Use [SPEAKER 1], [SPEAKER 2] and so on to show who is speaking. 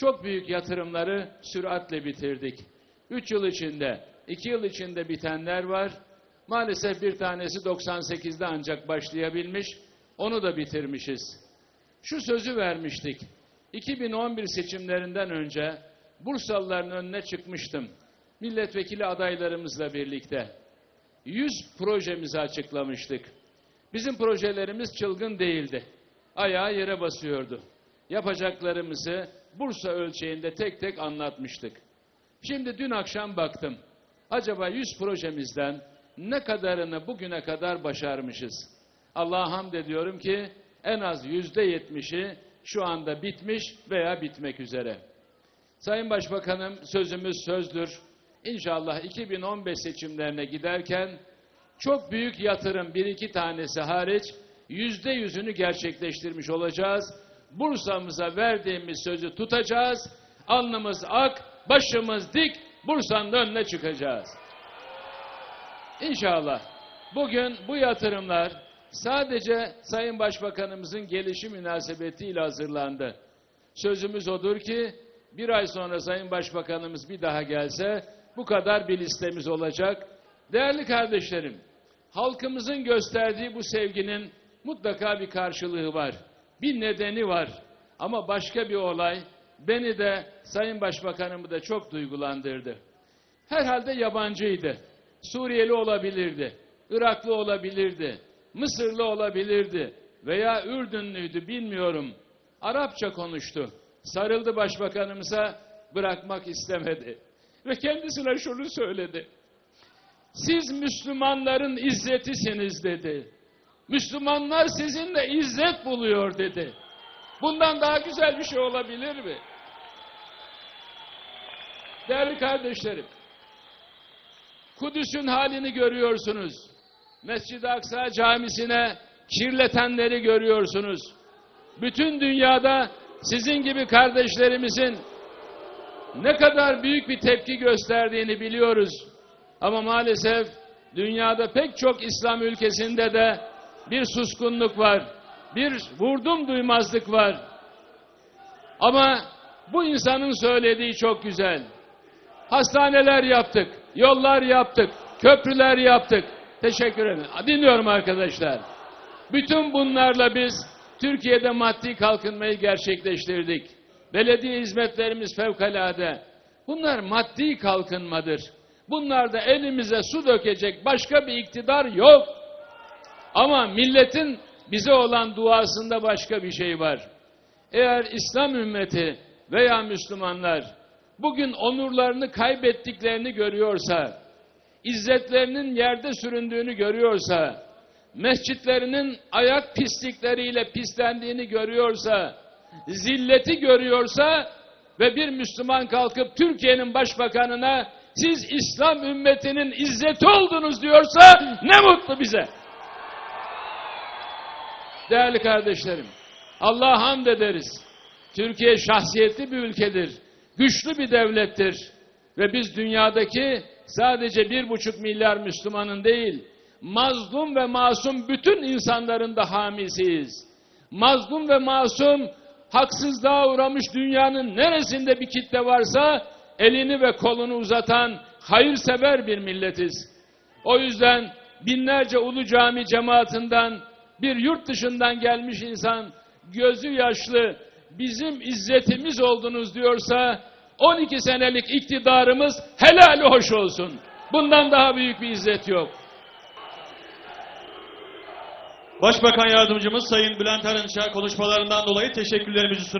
[SPEAKER 1] Çok büyük yatırımları süratle bitirdik. 3 yıl içinde, 2 yıl içinde bitenler var. Maalesef bir tanesi 98'de ancak başlayabilmiş. Onu da bitirmişiz. Şu sözü vermiştik. 2011 seçimlerinden önce Bursalıların önüne çıkmıştım. Milletvekili adaylarımızla birlikte. 100 projemizi açıklamıştık. Bizim projelerimiz çılgın değildi. Ayağı yere basıyordu. Yapacaklarımızı Bursa ölçeğinde tek tek anlatmıştık. Şimdi dün akşam baktım. Acaba 100 projemizden ne kadarını bugüne kadar başarmışız? Allah'a hamd ediyorum ki en az yüzde yetmişi şu anda bitmiş veya bitmek üzere. Sayın Başbakanım sözümüz sözdür. İnşallah 2015 seçimlerine giderken çok büyük yatırım bir iki tanesi hariç yüzde yüzünü gerçekleştirmiş olacağız. Bursa'mıza verdiğimiz sözü tutacağız. Alnımız ak, başımız dik, Bursa'nın önüne çıkacağız. İnşallah bugün bu yatırımlar sadece Sayın Başbakanımızın gelişi münasebetiyle hazırlandı. Sözümüz odur ki bir ay sonra Sayın Başbakanımız bir daha gelse bu kadar bir listemiz olacak. Değerli kardeşlerim, halkımızın gösterdiği bu sevginin mutlaka bir karşılığı var. Bir nedeni var. Ama başka bir olay beni de Sayın Başbakanımı da çok duygulandırdı. Herhalde yabancıydı. Suriyeli olabilirdi. Iraklı olabilirdi. Mısırlı olabilirdi. Veya Ürdünlüydü bilmiyorum. Arapça konuştu. Sarıldı başbakanımıza bırakmak istemedi. Ve kendisine şunu söyledi. Siz Müslümanların izzetisiniz dedi. Müslümanlar sizinle izzet buluyor dedi. Bundan daha güzel bir şey olabilir mi? Değerli kardeşlerim, Kudüs'ün halini görüyorsunuz. Mescid-i Aksa camisine kirletenleri görüyorsunuz. Bütün dünyada sizin gibi kardeşlerimizin ne kadar büyük bir tepki gösterdiğini biliyoruz. Ama maalesef dünyada pek çok İslam ülkesinde de bir suskunluk var. Bir vurdum duymazlık var. Ama bu insanın söylediği çok güzel. Hastaneler yaptık, yollar yaptık, köprüler yaptık. Teşekkür ederim. Dinliyorum arkadaşlar. Bütün bunlarla biz Türkiye'de maddi kalkınmayı gerçekleştirdik. Belediye hizmetlerimiz fevkalade. Bunlar maddi kalkınmadır. Bunlarda elimize su dökecek başka bir iktidar yok. Ama milletin bize olan duasında başka bir şey var. Eğer İslam ümmeti veya Müslümanlar bugün onurlarını kaybettiklerini görüyorsa, izzetlerinin yerde süründüğünü görüyorsa, mescitlerinin ayak pislikleriyle pislendiğini görüyorsa, zilleti görüyorsa ve bir Müslüman kalkıp Türkiye'nin başbakanına siz İslam ümmetinin izzeti oldunuz diyorsa ne mutlu bize. Değerli kardeşlerim, Allah'a hamd ederiz. Türkiye şahsiyetli bir ülkedir, güçlü bir devlettir ve biz dünyadaki sadece bir buçuk milyar Müslümanın değil, mazlum ve masum bütün insanların da hamisiyiz. Mazlum ve masum, haksızlığa uğramış dünyanın neresinde bir kitle varsa, elini ve kolunu uzatan hayırsever bir milletiz. O yüzden binlerce ulu cami cemaatinden bir yurt dışından gelmiş insan gözü yaşlı bizim izzetimiz oldunuz diyorsa 12 senelik iktidarımız helali hoş olsun. Bundan daha büyük bir izzet yok.
[SPEAKER 2] Başbakan Yardımcımız Sayın Bülent Arınç'a konuşmalarından dolayı teşekkürlerimizi sunuyoruz.